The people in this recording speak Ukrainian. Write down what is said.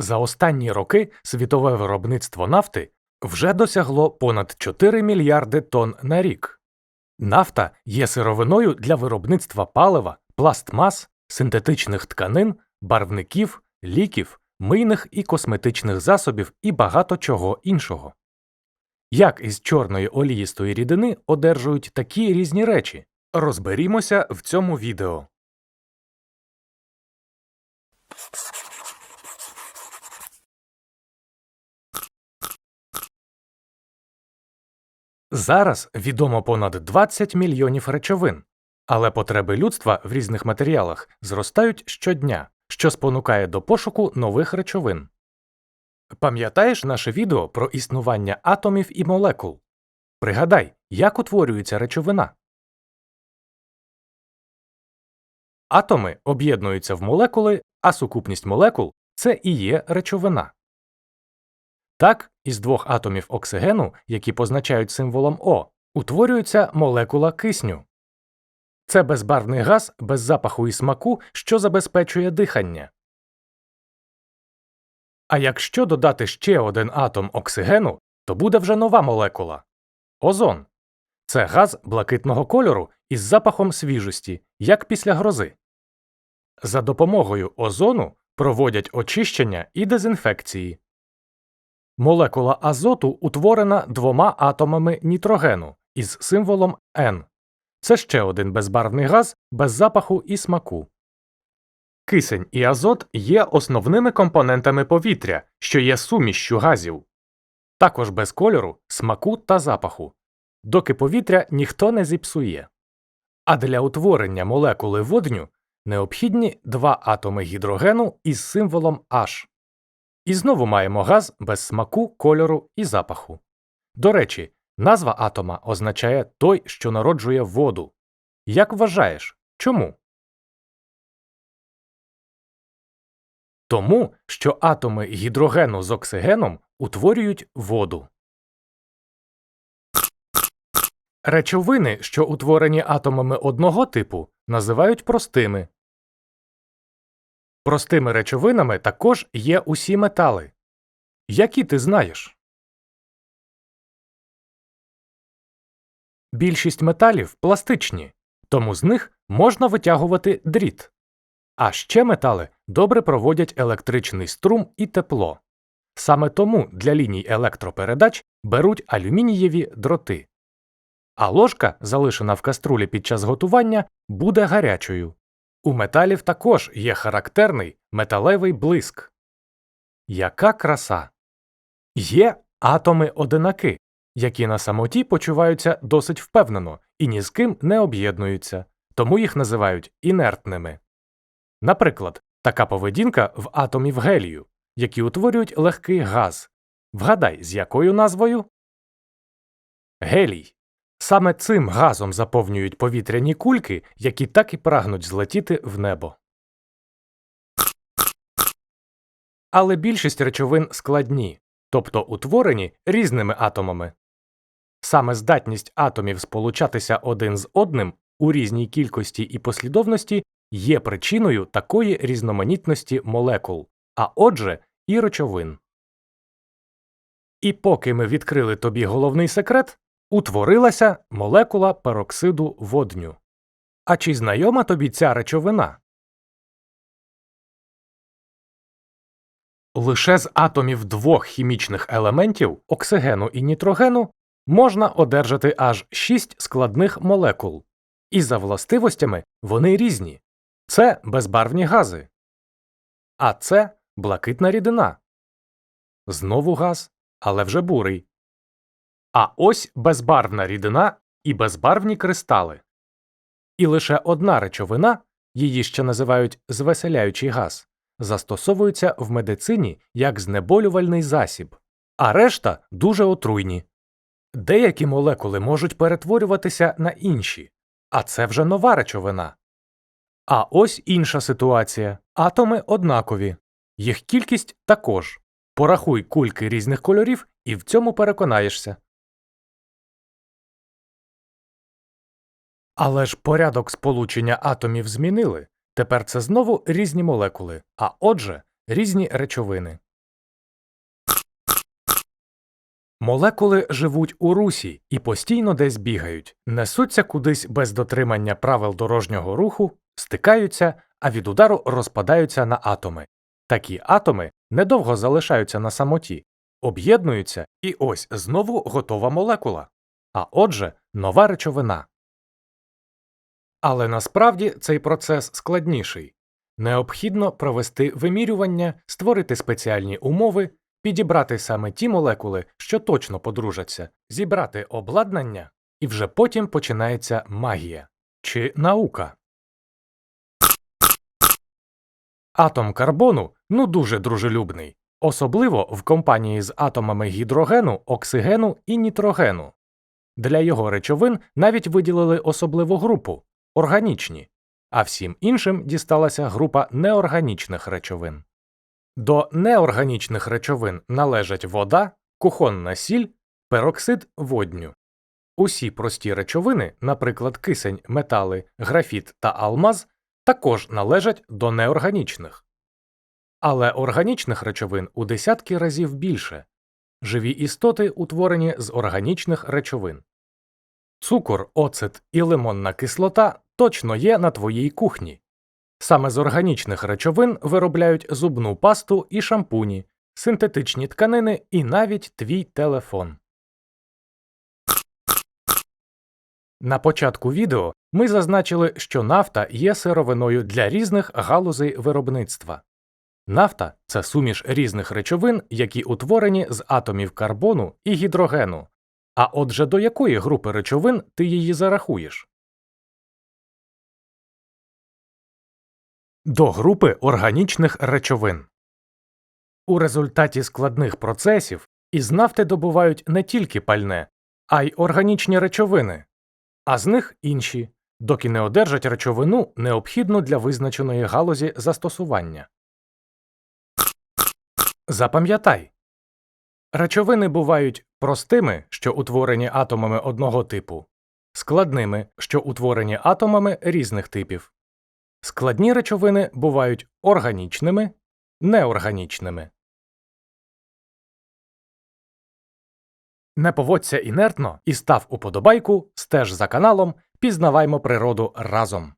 За останні роки світове виробництво нафти вже досягло понад 4 мільярди тонн на рік. Нафта є сировиною для виробництва палива, пластмас, синтетичних тканин, барвників, ліків, мийних і косметичних засобів і багато чого іншого. Як із чорної оліїстої рідини одержують такі різні речі? Розберімося в цьому відео. Зараз відомо понад 20 мільйонів речовин, але потреби людства в різних матеріалах зростають щодня, що спонукає до пошуку нових речовин. Пам'ятаєш наше відео про існування атомів і молекул? Пригадай, як утворюється речовина. Атоми об'єднуються в молекули, а сукупність молекул це і є речовина. Так, із двох атомів оксигену, які позначають символом О, утворюється молекула кисню. Це безбарвний газ без запаху і смаку, що забезпечує дихання. А якщо додати ще один атом оксигену, то буде вже нова молекула озон. Це газ блакитного кольору із запахом свіжості, як після грози. За допомогою озону проводять очищення і дезінфекції. Молекула азоту утворена двома атомами нітрогену із символом N. Це ще один безбарвний газ без запаху і смаку. Кисень і азот є основними компонентами повітря, що є сумішчю газів, також без кольору, смаку та запаху, доки повітря ніхто не зіпсує. А для утворення молекули водню необхідні два атоми гідрогену із символом H. І знову маємо газ без смаку, кольору і запаху. До речі, назва атома означає той, що народжує воду. Як вважаєш, чому? Тому, що атоми гідрогену з оксигеном утворюють воду. Речовини, що утворені атомами одного типу, називають простими. Простими речовинами також є усі метали. Які ти знаєш? Більшість металів пластичні, тому з них можна витягувати дріт. А ще метали добре проводять електричний струм і тепло. Саме тому для ліній електропередач беруть алюмінієві дроти. А ложка, залишена в каструлі під час готування, буде гарячою. У металів також є характерний металевий блиск. Яка краса! Є атоми-одинаки, які на самоті почуваються досить впевнено і ні з ким не об'єднуються, тому їх називають інертними. Наприклад, така поведінка в атомів гелію, які утворюють легкий газ. Вгадай, з якою назвою? Гелій. Саме цим газом заповнюють повітряні кульки, які так і прагнуть злетіти в небо. Але більшість речовин складні, тобто утворені різними атомами. Саме здатність атомів сполучатися один з одним у різній кількості і послідовності є причиною такої різноманітності молекул, а отже, і речовин. І поки ми відкрили тобі головний секрет, утворилася молекула пероксиду водню. А чи знайома тобі ця речовина? Лише з атомів двох хімічних елементів оксигену і нітрогену можна одержати аж шість складних молекул, і за властивостями вони різні це безбарвні гази, а це блакитна рідина. Знову газ, але вже бурий. А ось безбарвна рідина і безбарвні кристали. І лише одна речовина, її ще називають звеселяючий газ, застосовується в медицині як знеболювальний засіб, а решта дуже отруйні. Деякі молекули можуть перетворюватися на інші, а це вже нова речовина. А ось інша ситуація атоми однакові, їх кількість також. Порахуй кульки різних кольорів і в цьому переконаєшся. Але ж порядок сполучення атомів змінили. Тепер це знову різні молекули, а отже, різні речовини. Молекули живуть у русі і постійно десь бігають, несуться кудись без дотримання правил дорожнього руху, стикаються, а від удару розпадаються на атоми. Такі атоми недовго залишаються на самоті, об'єднуються і ось знову готова молекула. А отже, нова речовина. Але насправді цей процес складніший. Необхідно провести вимірювання, створити спеціальні умови, підібрати саме ті молекули, що точно подружаться, зібрати обладнання, і вже потім починається магія чи наука. Атом карбону ну дуже дружелюбний, особливо в компанії з атомами гідрогену, оксигену і нітрогену. Для його речовин навіть виділили особливу групу органічні, а всім іншим дісталася група неорганічних речовин. До неорганічних речовин належать вода, кухонна сіль, пероксид водню. Усі прості речовини, наприклад, кисень, метали, графіт та алмаз, також належать до неорганічних. Але органічних речовин у десятки разів більше. Живі істоти утворені з органічних речовин. Цукор, оцет і лимонна кислота точно є на твоїй кухні. Саме з органічних речовин виробляють зубну пасту і шампуні, синтетичні тканини і навіть твій телефон. На початку відео ми зазначили, що нафта є сировиною для різних галузей виробництва. Нафта це суміш різних речовин, які утворені з атомів карбону і гідрогену. А отже, до якої групи речовин ти її зарахуєш? До групи органічних речовин. У результаті складних процесів із нафти добувають не тільки пальне, а й органічні речовини, а з них інші, доки не одержать речовину, необхідну для визначеної галузі застосування. Запам'ятай речовини бувають простими, що утворені атомами одного типу, складними, що утворені атомами різних типів. Складні речовини бувають органічними, неорганічними. Не поводься інертно і став уподобайку, стеж за каналом, пізнаваймо природу разом.